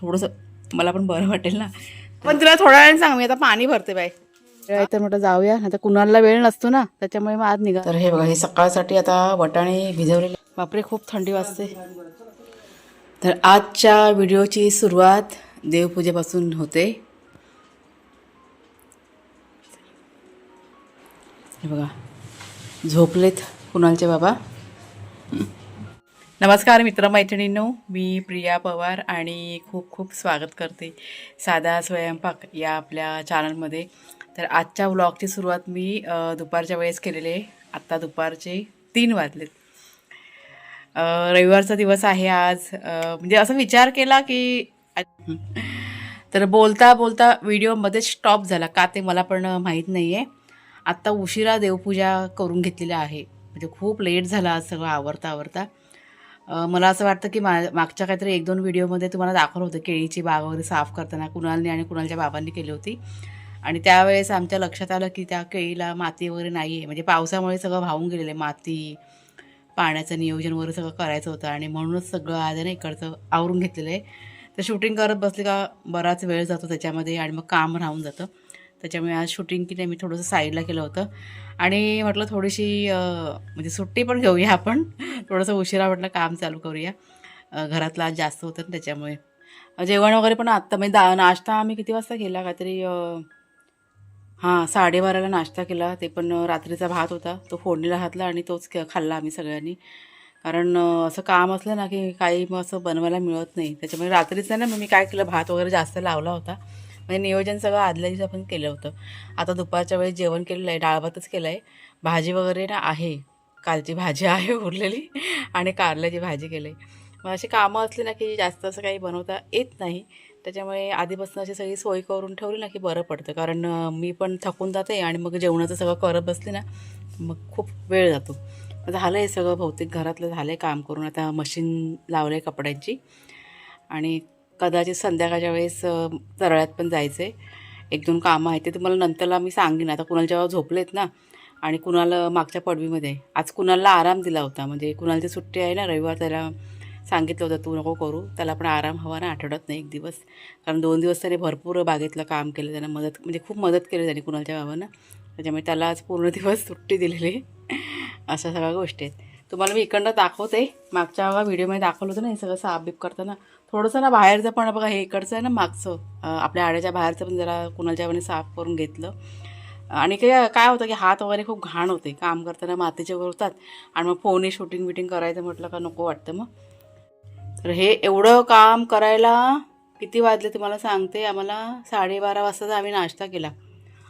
थोडंसं मला पण बरं वाटेल ना. पण तुला थोड्या वेळाने सांग मी आता पाणी भरते बाय तर म्हटलं जाऊया आता कुणाला वेळ नसतो ना त्याच्यामुळे मग आज निघा. तर हे बघा हे सकाळसाठी आता वटाणे भिजवलेले. बापरे खूप थंडी वाजते. तर आजच्या व्हिडिओची सुरुवात देवपूजेपासून होते. हे बघा झोपलेत कुणालचे बाबा? नमस्कार मित्रमैत्रिणींनो मी प्रिया पवार आणि खूप खूप स्वागत करते साधा स्वयंपाक या आपल्या चॅनलमध्ये तर आजच्या व्लॉगची सुरुवात मी दुपारच्या वेळेस केलेले. आत्ता दुपारचे तीन वाजलेत. रविवारचा दिवस आहे आज. म्हणजे असं विचार केला की तर बोलता बोलता व्हिडिओमध्ये स्टॉप झाला. का ते मला पण माहीत नाही आहे आत्ता उशिरा देवपूजा करून घेतलेली आहे. म्हणजे खूप लेट झाला आज सगळं आवरता आवरता. मला असं वाटतं की मा मागच्या काहीतरी एक दोन व्हिडिओमध्ये तुम्हाला दाखवलं होतं केळीची बाग वगैरे साफ करताना कुणालने आणि कुणालच्या बाबांनी केली होती. आणि त्यावेळेस आमच्या लक्षात आलं की त्या केळीला माती वगैरे नाही आहे म्हणजे पावसामुळे सगळं वाहून गेलेलं आहे माती पाण्याचं नियोजन वगैरे सगळं करायचं होतं आणि म्हणूनच सगळं आज ना इकडचं आवरून घेतलेलं आहे. तर शूटिंग करत बसले का बराच वेळ जातो त्याच्यामध्ये आणि मग काम राहून जातं. त्याच्यामुळे आज शूटिंग की नाही मी थोडंसं साईडला केलं होतं. आणि म्हटलं थोडीशी म्हणजे सुट्टी पण घेऊया आपण. थोडंसं उशिरा म्हटलं काम चालू करूया. घरातलं आज जास्त होतं ना त्याच्यामुळे. जेवण वगैरे पण आत्ता म्हणजे दा नाश्ता आम्ही किती वाजता केला? काहीतरी हां साडेबाराला नाश्ता केला. ते पण रात्रीचा भात होता. तो फोडणीला घातला आणि तोच क- खाल्ला आम्ही सगळ्यांनी. कारण असं काम असलं ना की काही मग असं बनवायला मिळत नाही. त्याच्यामुळे रात्रीचं ना मग मी काय केलं? भात वगैरे जास्त लावला होता. म्हणजे नियोजन सगळं आदल्या दिवशी आपण केलं होतं. आता दुपारच्या वेळेस जेवण केलेलं आहे डाळभातच केलं आहे भाजी वगैरे ना आहे. कालची भाजी आहे उरलेली आणि कारल्याची भाजी केली आहे मग अशी कामं असली ना की जास्त असं काही बनवता येत नाही. त्याच्यामुळे आधीपासून अशी सगळी सोय करून ठेवली ना की बरं पडतं. कारण मी पण थकून जाते आणि मग जेवणाचं सगळं करत बसले ना मग खूप वेळ जातो. झालं आहे सगळं भौतिक घरातलं झालं आहे काम करून. आता मशीन लावलं आहे कपड्यांची आणि कदाचित संध्याकाळच्या वेळेस तरळ्यात पण जायचं आहे एक दोन कामं आहेत ते तुम्हाला नंतरला मी सांगेन. आता कुणाला जेव्हा झोपलेत ना आणि कुणाला मागच्या पडवीमध्ये आज कुणाला आराम दिला होता म्हणजे कुणालची सुट्टी आहे ना रविवार त्याला सांगितलं होतं तू नको करू त्याला पण आराम हवा ना आठवड्यात नाही एक दिवस. कारण दोन दिवस त्याने भरपूर बागेतलं काम केलं त्यांना मदत म्हणजे खूप मदत केली त्याने कुणालच्या बाबांना. त्याच्यामुळे त्याला आज पूर्ण दिवस सुट्टी दिलेली. आहे. अशा सगळ्या गोष्टी आहेत. तुम्हाला मी इकडनं दाखवते. मागच्या व्हिडिओमध्ये दाखवलं होतं ना हे सगळं साफ बीप करताना. थोडंसं ना बाहेरचं पण बघा हे इकडचं आहे ना मागचं. आपल्या आड्याच्या बाहेरचं पण जरा कुणाच्या पण साफ करून घेतलं. आणि काय काय होतं की हात वगैरे खूप घाण होते काम करताना मातीचे वगैरे होतात आणि मग फोने शूटिंग बिटिंग करायचं म्हटलं का नको वाटतं मग. तर हे एवढं काम करायला किती वाजले तुम्हाला सांगते. आम्हाला साडेबारा वाजताच आम्ही नाश्ता केला.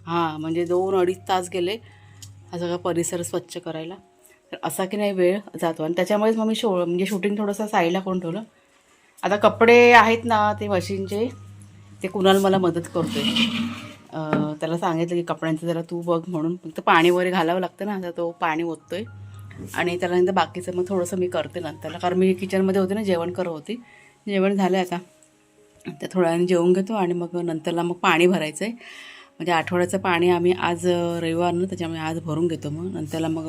हां म्हणजे दोन अडीच तास गेले हा सगळा परिसर स्वच्छ करायला. तर असा की नाही वेळ जातो. आणि त्याच्यामुळेच मग मी शो म्हणजे शूटिंग थोडंसं साईडला कोण ठेवलं आता कपडे आहेत ना ते मशीनचे ते कुणाल मला मदत करतोय. त्याला सांगितलं की कपड्यांचं जरा तू बघ म्हणून. फक्त पाणी वगैरे घालावं लागतं ना आता तो पाणी ओततोय. आणि त्याला नंतर बाकीचं मग थोडंसं मी करते नंतरला कारण मी किचनमध्ये होते ना जेवण करत होती. जेवण झालं आता. तर थोड्या वेळाने जेवून घेतो आणि मग नंतरला मग पाणी भरायचं आहे म्हणजे आठवड्याचं पाणी आम्ही आज रविवार ना त्याच्यामुळे आज भरून घेतो मग. नंतरला मग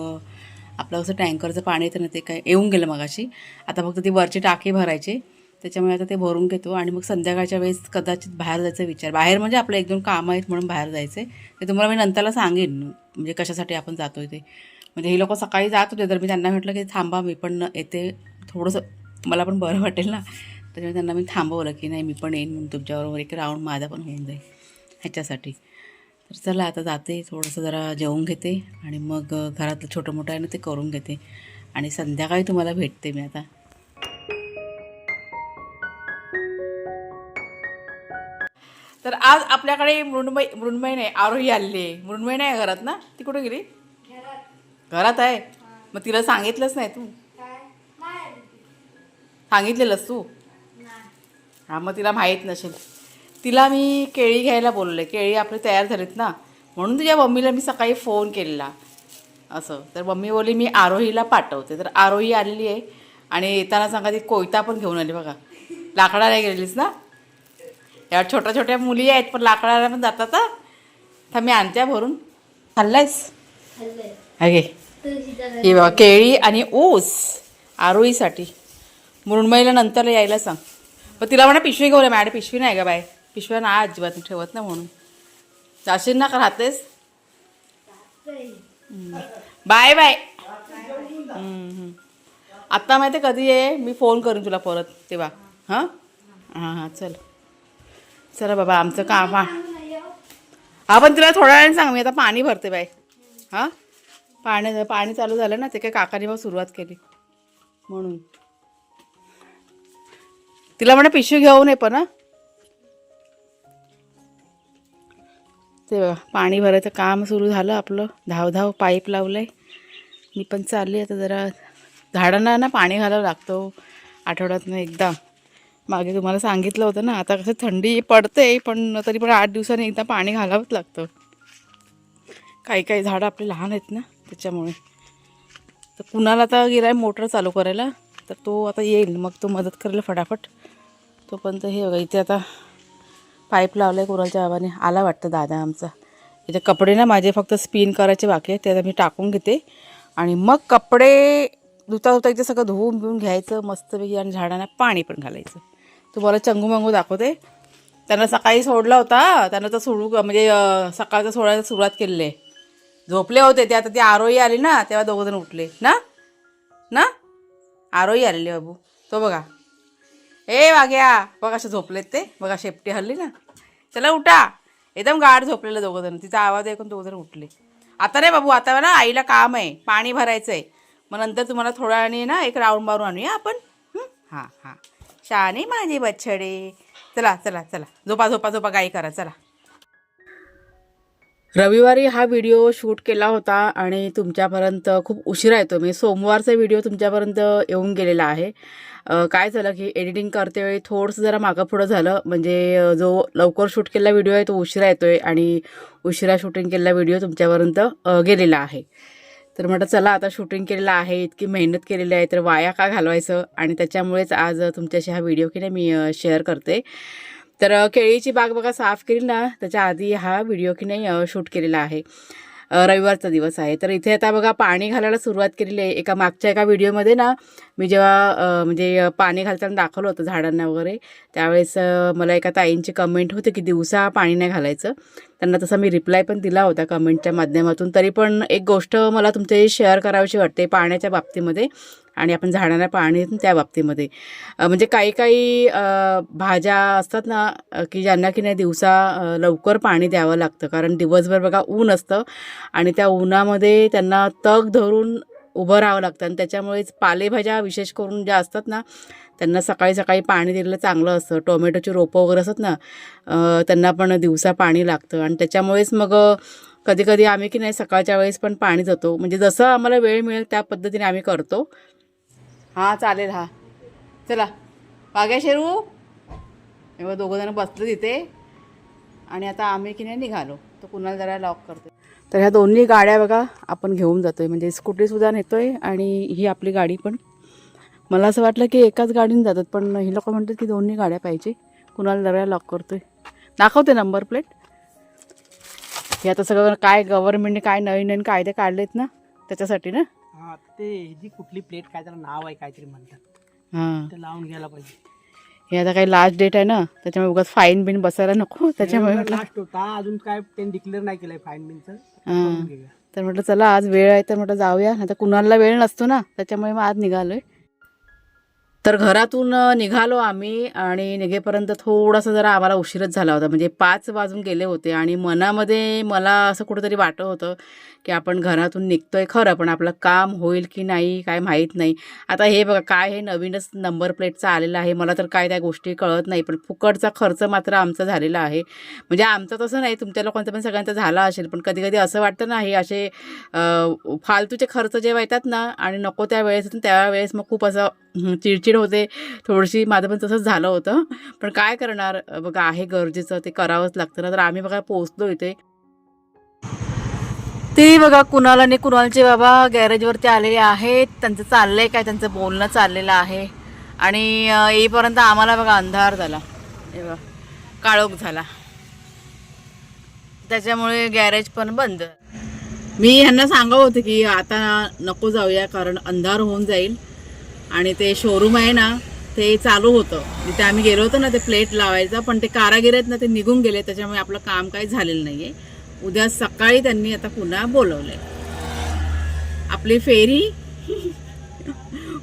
आपलं कसं टँकरचं पाणी येतं ना ते काय येऊन गेलं मगाशी. आता फक्त ती वरची टाकी भरायची. त्याच्यामुळे आता ते भरून घेतो आणि मग संध्याकाळच्या वेळेस कदाचित बाहेर जायचा विचार. बाहेर म्हणजे आपलं एक दोन कामं आहेत म्हणून बाहेर जायचं. आहे ते तुम्हाला मी नंतरला सांगेन म्हणजे कशासाठी आपण जातोय ते. म्हणजे हे लोक सकाळी जात होते तर मी त्यांना म्हटलं की थांबा मी पण येते. थोडंसं मला पण बरं वाटेल ना. त्याच्यामुळे त्यांना मी थांबवलं की नाही मी पण येईन म्हणून तुमच्याबरोबर एक राऊंड माझा पण होऊन जाईल ह्याच्यासाठी. तर चला आता जाते थोडंसं जरा जेवून घेते आणि मग घरातलं छोटं मोठं आहे ना ते करून घेते. आणि संध्याकाळी तुम्हाला भेटते मी आता. तर आज आपल्याकडे मृण्मय मृण्मय नाही आरोही आलेली आहे. मृण्मय नाही घरात ना? ती कुठे गेली? घरात. आहे? मग तिला सांगितलंच नाही तू? सांगितलेलंस तू. हा मग तिला माहीत नसेल. तिला मी केळी घ्यायला बोलले. केळी आपले तयार झालीत ना? म्हणून तुझ्या मम्मीला मी सकाळी फोन केलेला. असं. तर मम्मी बोलली मी आरोहीला पाठवते. तर आरोही आलेली आहे. आणि येताना सांगा ती कोयता पण घेऊन आली बघा. लाकडाला गेलेलीस ना? या छोट्या छोट्या मुली आहेत पण लाकडाला पण जातात तर मी आणत्या भरून. खाल्लायस अगे हे बघा केळी आणि ऊस आरोहीसाठी मृण्मयीला नंतर यायला सांग. पण तिला म्हणा पिशवी घेऊन ये मॅडम पिशवी नाही का बाय पिशव्या ना अजिबात ठेवत ना म्हणून. जाशील ना का राहतेस. Bye bye. आत्ता माहिती कधी आहे मी फोन करीन तुला परत तेव्हा. हां? हां हां चल. चला बाबा आमचं काम हा. पण तुला थोड्या वेळाने सांग मी आता पाणी भरते बाई. हां? पाणी पाणी चालू झालं ना ते काय काकाने मग सुरुवात केली. म्हणून. तिला म्हणा पिशवी घेऊन ये पण ते बघा पाणी भरायचं काम सुरू झालं आपलं. धावधाव पाईप पाईप लावलंय. मी पण चालली आता जरा. झाडांना ना पाणी घालावं लागतो हो. आठवड्यातनं एकदा. मागे तुम्हाला सांगितलं होतं ना आता कसं थंडी पडते पण तरी पण आठ दिवसांनी एकदा पाणी घालावंच लागतं. काही काही झाडं आपले लहान आहेत ना त्याच्यामुळे. तर कुणाला आता गेलाय मोटर चालू करायला तर तो आता येईल मग तो मदत करेल फटाफट. तोपर्यंत हे बघा इथे आता पाईप लावलं आहे कुणालच्या बाबाने आला वाटतं दादा आमचा. इथे कपडे ना माझे फक्त स्पिन करायचे बाकी आहेत ते आता मी टाकून घेते. आणि मग कपडे धुता धुता इथे सगळं धुवून बिवून घ्यायचं मस्तपैकी आणि झाडांना पाणी पण घालायचं. तुम्हाला चंगू मंगू दाखवते. त्यांना सकाळी सोडला होता. त्यांना तर सोडू म्हणजे सकाळचा सोडायला सुरुवात केलेली आहे. झोपले होते ते. आता ती आरोही आली ना तेव्हा दोघं जण उठले. ना? ना? आरोही आलेली बाबू. तो बघा. ए वाघ्या बघा असे झोपलेत ते. बघा शेपटी हल्ली ना. चला उठा. एकदम गाढ झोपलेलं दोघं जण. तिचा आवाज ऐकून दोघं जण उठले. आता नाही बाबू आता ना आईला काम आहे. पाणी भरायचं आहे मग नंतर तुम्हाला थोड्या वेळाने ना एक राऊंड मारून आणूया आपण. हां हां. शाने माझे बछडे. चला चला चला. झोपा झोपा झोपा गाई करा चला. रविवारी हा व्हिडिओ शूट केला होता आणि तुमच्यापर्यंत खूप उशिरा येतो. मी सोमवारचा व्हिडिओ तुमच्यापर्यंत येऊन गेलेला आहे. काय झालं की एडिटिंग करते वेळी थोडंसं जरा मागं पुढं झालं. म्हणजे जो लवकर शूट केलेला व्हिडिओ आहे तो उशिरा येतो आहे आणि उशिरा शूटिंग केलेला व्हिडिओ तुमच्यापर्यंत गेलेला आहे. तर म्हटलं चला आता शूटिंग केलेलं आहे इतकी मेहनत केलेली आहे तर वाया का घालवायचं? आणि त्याच्यामुळेच आज तुमच्याशी हा व्हिडिओ की नाही मी शेअर करते. तर केळीची बाग बघा साफ केली ना त्याच्या आधी हा व्हिडिओ की नाही शूट केलेला आहे. रविवारचा दिवस आहे. तर इथे आता बघा पाणी घालायला सुरुवात केलेली आहे. एका मागच्या एका व्हिडिओमध्ये ना मी जेव्हा म्हणजे पाणी घालताना दाखवलं होतं झाडांना वगैरे त्यावेळेस मला एका ताईंची कमेंट होती की दिवसा पाणी नाही घालायचं. त्यांना तसा मी रिप्लाय पण दिला होता कमेंटच्या माध्यमातून. तरी पण एक गोष्ट मला तुमच्याशी शेअर करावीशी वाटते पाण्याच्या बाबतीमध्ये. आणि आपण झाडांना पाणी देतो त्या बाबतीमध्ये. म्हणजे काही काही भाज्या असतात ना की ज्यांना की नाही दिवसा लवकर पाणी द्यावं लागतं. कारण दिवसभर बघा ऊन असतं आणि त्या उन्हामध्ये त्यांना तग धरून उभं राहावं लागतं. आणि त्याच्यामुळेच पालेभाज्या विशेष करून ज्या असतात ना त्यांना सकाळी सकाळी पाणी दिलेलं चांगलं असतं. टोमॅटोची रोपं वगैरे असतात ना त्यांना पण दिवसा पाणी लागतं. आणि त्याच्यामुळेच मग कधी कधी आम्ही की नाही सकाळच्या वेळेस पण पाणी जातो म्हणजे जसं आम्हाला वेळ मिळेल त्या पद्धतीने आम्ही करतो. हां चालेल हा. चला. वाघ्या शेरू. एवढं दोघं जण बसलो तिथे आणि आता आम्ही की नाही निघालो. तर कुणाला जरा लॉक करतो तर ह्या दोन्ही गाड्या बघा आपण घेऊन जातोय. म्हणजे स्कूटीसुद्धा नेतोय आणि ही आपली गाडी पण. मला असं वाटलं की एकाच गाडीने जातात पण ही लोक म्हणतात की दोन्ही गाड्या पाहिजे. कुणाला जरा लॉक करतोय. दाखवते नंबर प्लेट हे आता सगळं काय गव्हर्नमेंटने काय नवीन नवीन कायदे काढलेत ना त्याच्यासाठी ना. हा ते जी कुठली प्लेट काय त्याला नाव आहे काहीतरी म्हणतात. हां. ते लावून घ्यायला पाहिजे. हे आता काही लास्ट डेट आहे ना त्याच्यामुळे उगाच फाईन बिन बसायला नको. त्याच्यामुळे म्हटलं लास्ट होता. अजून काय त्यांनी डिक्लेअर नाही केलंय फाईन बिनचं हां. करून घेऊया. तर म्हटलं चला आज वेळ आहे तर म्हटलं जाऊया. आता कुणाला वेळ नसतो ना त्याच्यामुळे मग आज निघालोय. तर घरातून निघालो आम्ही आणि निघेपर्यंत थोडासा जरा आम्हाला उशीरच झाला होता. म्हणजे पाच वाजून गेले होते आणि मनामध्ये मला असं कुठंतरी वाटत होतं की आपण घरातून निघतो आहे खरं पण आपलं काम होईल की नाही काय माहीत नाही. आता हे बघा काय हे नवीनच नंबर प्लेटचं आलेलं आहे. मला तर काय त्या गोष्टी कळत नाही पण फुकटचा खर्च मात्र आमचा झालेला आहे. म्हणजे आमचं तसं नाही तुमच्या लोकांचं पण सगळ्यांचा झाला असेल पण कधी कधी असं वाटतं ना हे असे फालतूचे खर्च जेव्हा येतात ना आणि नको त्या वेळेस त्यावेळेस मग खूप असं चिडचिड चिडचिड होते. थोडीशी माझं पण तसंच झालं होतं. पण काय करणार? बघा आहे गरजेचं ते करावंच लागतं. ना तर आम्ही बघा पोहोचलो इथे. ते बघा कुणाल आणि कुणालचे बाबा गॅरेजवरती आलेले आहेत. त्यांचं चाललंय काय? त्यांचं बोलणं चाललेलं आहे. आणि येईपर्यंत आम्हाला बघा अंधार झाला. हे बघा काळोख झाला. त्याच्यामुळे गॅरेज पण बंद. मी ह्यांना सांगा होते की आता नको जाऊया कारण अंधार होऊन जाईल. आणि ते शोरूम आहे ना ते चालू होतं. जिथे आम्ही गेलो होतो ना ते प्लेट लावायचं पण ते कारागीर आहेत ना ते निघून गेले त्याच्यामुळे आपलं काम काही झालेलं नाही आहे उद्या सकाळी त्यांनी आता पुन्हा बोलवलंय. आपली फेरी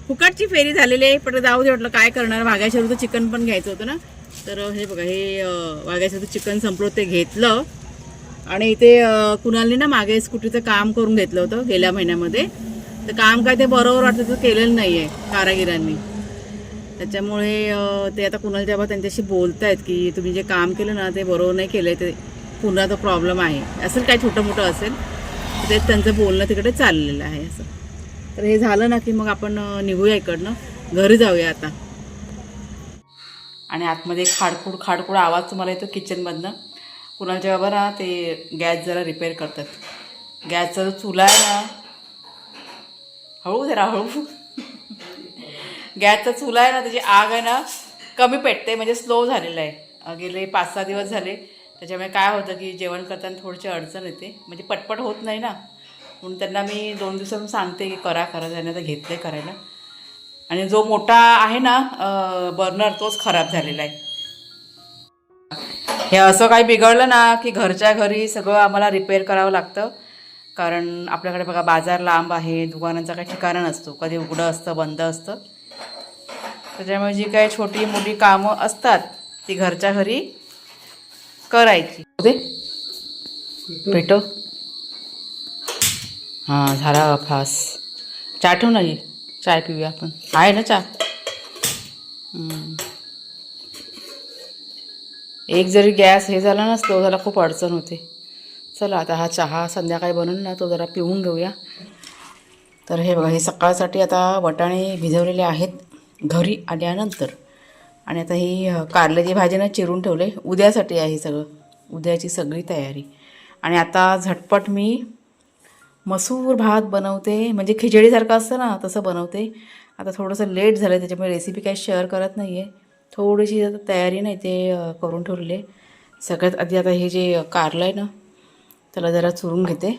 फुकटची फेरी झालेली आहे पण जाऊ दे म्हटलं काय करणार? वाघ्याशेरूचं चिकन पण घ्यायचं होतं ना. तर हे बघा हे वाघ्याशेरूचं चिकन संपलं ते घेतलं. आणि इथे कुणाली कुणालने ना मागे स्कूटीचं काम करून घेतलं होतं गेल्या महिन्यामध्ये. तर काम काय ते बरोबर वाटतं ते केलेलं नाही आहे कारागिरांनी. त्याच्यामुळे ते आता कुणाल जेव्हा त्यांच्याशी बोलत आहेत की तुम्ही जे काम केलं ना ते बरोबर नाही केलं ते पुन्हा तो प्रॉब्लेम आहे. असेल काय छोटं मोठं असेल ते त्यांचं बोलणं तिकडे चाललेलं आहे असं. तर हे झालं ना की मग आपण निघूया इकडनं. घरी जाऊया आता. आणि आतमध्ये खाडकूड खाडखूड आवाज तुम्हाला येतो किचनमधनं कुणालच्या बाबा ना ते गॅस जरा रिपेअर करतात. गॅसचा जो चुला आहे ना हळू जरा हळू. गॅसचा चुला आहे ना त्याची आग आहे ना कमी पेटते म्हणजे स्लो झालेलं आहे. गेले पाच सहा दिवस झाले. त्याच्यामुळे काय होतं की जेवण करताना थोडीशी अडचण येते. म्हणजे पटपट होत नाही ना. म्हणून त्यांना मी दोन दिवसातून सांगते की करा करा त्यांना तर घेतलं आहे करायला. आणि जो मोठा आहे ना बर्नर तोच खराब झालेला आहे. हे असं काही बिघडलं ना की घरच्या घरी सगळं आम्हाला रिपेअर करावं लागतं. कारण आपल्याकडे बघा बाजार लांब आहे दुकानांचा काही ठिकाणा नसतो. कधी उघडं असतं बंद असतं. त्याच्यामुळे जी काही छोटी मोठी कामं असतात ती घरच्या घरी करायची. दे. पेटो हां झाला फास चहा ठेवू ना ये. चाय पिऊया आपण. आहे ना चहा? एक जरी गॅस हे झाला ना स्लो झाला खूप अडचण होते. चला आता हा चहा संध्याकाळी बनवून ना तो जरा पिऊन घेऊया. तर हे बघा हे सकाळसाठी आता वटाणे भिजवलेले आहेत घरी आल्यानंतर. आणि आता ही कारल्याची भाजी ना चिरून ठेवले. उद्यासाठी आहे सगळं. उद्याची सगळी तयारी. आणि आता झटपट मी मसूर भात बनवते. म्हणजे खिचडीसारखं असतं ना तसं बनवते. आता थोडंसं लेट झालं आहे त्याच्यामुळे रेसिपी काही शेअर करत नाही आहे थोडीशी आता तयारी नाही ते करून ठेवलेली सगळ्यात आधी आता हे जे कारलं आहे ना त्याला जरा चुरून घेते.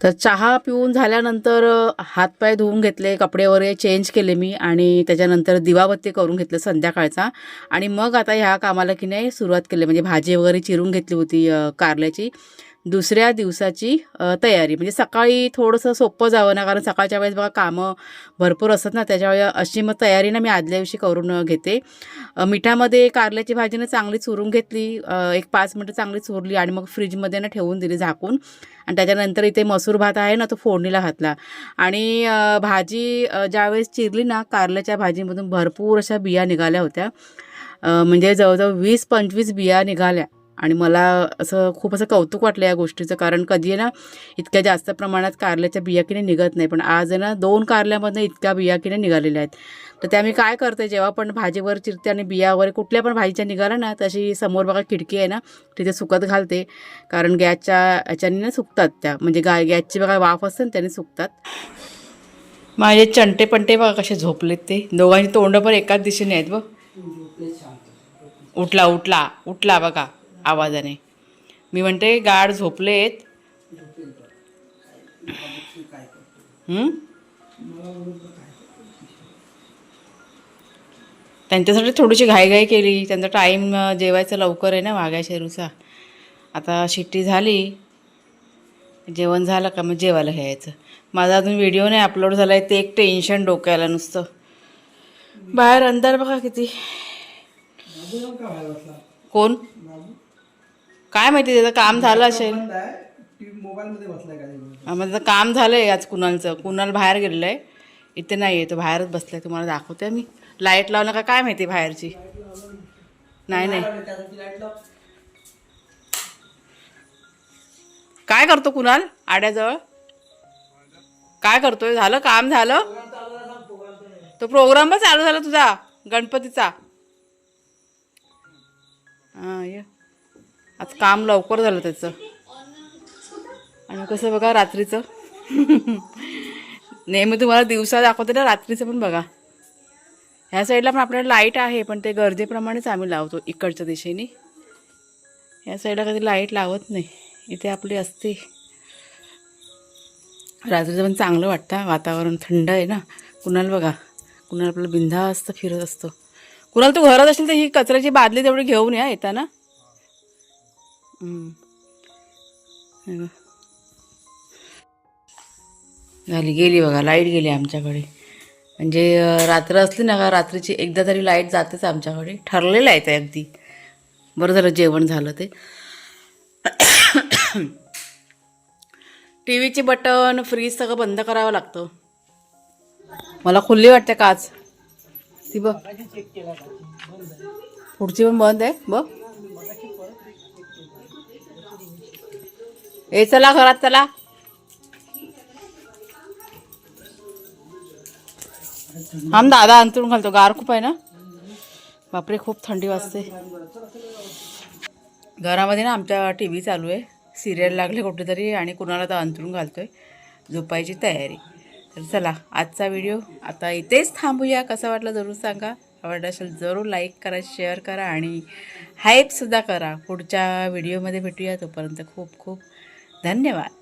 तर चहा पिऊन झाल्यानंतर हातपाय धुवून घेतले कपडे वगैरे चेंज केले मी आणि त्याच्यानंतर दिवाबत्ती करून घेतलं संध्याकाळचा. आणि मग आता ह्या कामाला की नाही सुरुवात केली. म्हणजे भाजी वगैरे चिरून घेतली होती कारल्याची. दुसऱ्या दिवसाची तयारी. म्हणजे सकाळी थोडंसं सोपं जावं ना कारण सकाळच्या वेळेस बघा कामं भरपूर असतात ना त्याच्यामुळे अशी मग तयारी ना मी आदल्या दिवशी करून घेते. मिठामध्ये कारल्याची भाजी ना चांगली चुरून घेतली एक पाच मिनटं चांगली चुरली आणि मग फ्रीजमध्ये ना ठेवून दिली झाकून. आणि त्याच्यानंतर इथे मसूर भात आहे ना तो फोडणीला घातला. आणि भाजी ज्यावेळेस चिरली ना कारल्याच्या भाजीमधून भरपूर अशा बिया निघाल्या होत्या. म्हणजे जवळजवळ वीस पंचवीस बिया निघाल्या. आणि मला असं खूप असं कौतुक वाटलं या गोष्टीचं. कारण कधी आहे ना इतक्या जास्त प्रमाणात कारल्याच्या बिया की नाही निघत नाही. पण आज आहे ना दोन कारल्यामधनं इतक्या बिया की नाही निघालेल्या आहेत. तर त्या मी काय करते जेव्हा पण भाजीवर चिरते आणि बिया वगैरे कुठल्या पण भाजीच्या निघाल्या ना तशी समोर बघा खिडकी आहे ना तिथे सुकत घालते. कारण गॅसच्या ह्याच्याने ना सुकतात त्या. म्हणजे गा गॅसची बघा वाफ असते ना त्याने सुकतात. माझे चंटे पंटे बघा कसे झोपलेत ते. दोघांची तोंड पण एकाच दिशेने आहेत बघ. उठला उठला उठला बघा. आवाजाने. मी म्हणते गाड झोपलेत? त्यांच्यासाठी थोडीशी घाईघाई केली. त्यांचा टाईम जेवायचा लवकर आहे ना वाघ्या शेरूचा. आता शिट्टी झाली. जेवण झालं का? मग जेवायला घ्यायचं माझा अजून व्हिडिओ नाही अपलोड झाला आहे ते एक टेन्शन डोक्याला नुसतं. बाहेर अंधार बघा किती. कोण? काय माहिती त्याचं काम झालं असेल. माझं काम झालंय आज कुणालचं. कुणाल बाहेर गेलेलं आहे इथे नाही आहे तो बाहेरच बसलाय. तुम्हाला दाखवते मी. लाइट लावलं का काय माहिती बाहेरची? नाही नाही. काय करतो कुणाल आड्याजवळ? काय करतोय? झालं काम झालं? तो प्रोग्राम पण चालू झाला तुझा गणपतीचा. हां ये. आज काम लवकर झालं त्याचं. आणि कसं बघा रात्रीचं. नेहमी तुम्हाला दिवसा दाखवते ना रात्रीचं पण बघा. ह्या साईडला पण आपल्याला लाइट आहे पण ते गरजेप्रमाणेच आम्ही लावतो इकडच्या दिशेने. ह्या साईडला कधी लाइट लावत नाही. इथे आपली असते. रात्रीचं पण चांगलं वाटतं वातावरण थंड आहे ना. कुणाला बघा कुणाल आपलं बिंधास्त फिरत असतो. कुणाल तू घरात असेल तर ही कचऱ्याची बादली तेवढी घेऊन या येताना. झाली गेली बघा लाइट गेली आमच्याकडे. म्हणजे रात्र असली ना का रात्रीची एकदा तरी लाइट जातेच आमच्याकडे. ठरलेलं आहे ते अगदी. बरं झालं जेवण झालं ते. टी व्हीचे बटन फ्रीज सगळं बंद करावं लागतं. मला खुल्ली वाटते काच ती बघ. पुढची पण बंद आहे बघ. ए चला घरात चला. आम दादा अंतरून घालतो. गार खूप आहे ना? बापरे खूप थंडी वाजते. घरामध्ये ना आमच्या टी व्ही चालू आहे. सिरियल लागले कुठेतरी आणि कुणाला तर अंतरून घालतोय. झोपायची तयारी. तर चला आजचा व्हिडिओ आता इथेच थांबूया. कसं वाटलं जरूर सांगा. आवडलं असेल जरूर लाईक करा शेअर करा आणि हाईपसुद्धा करा. पुढच्या व्हिडिओमध्ये भेटूया. तोपर्यंत खूप खूप धन्यवाद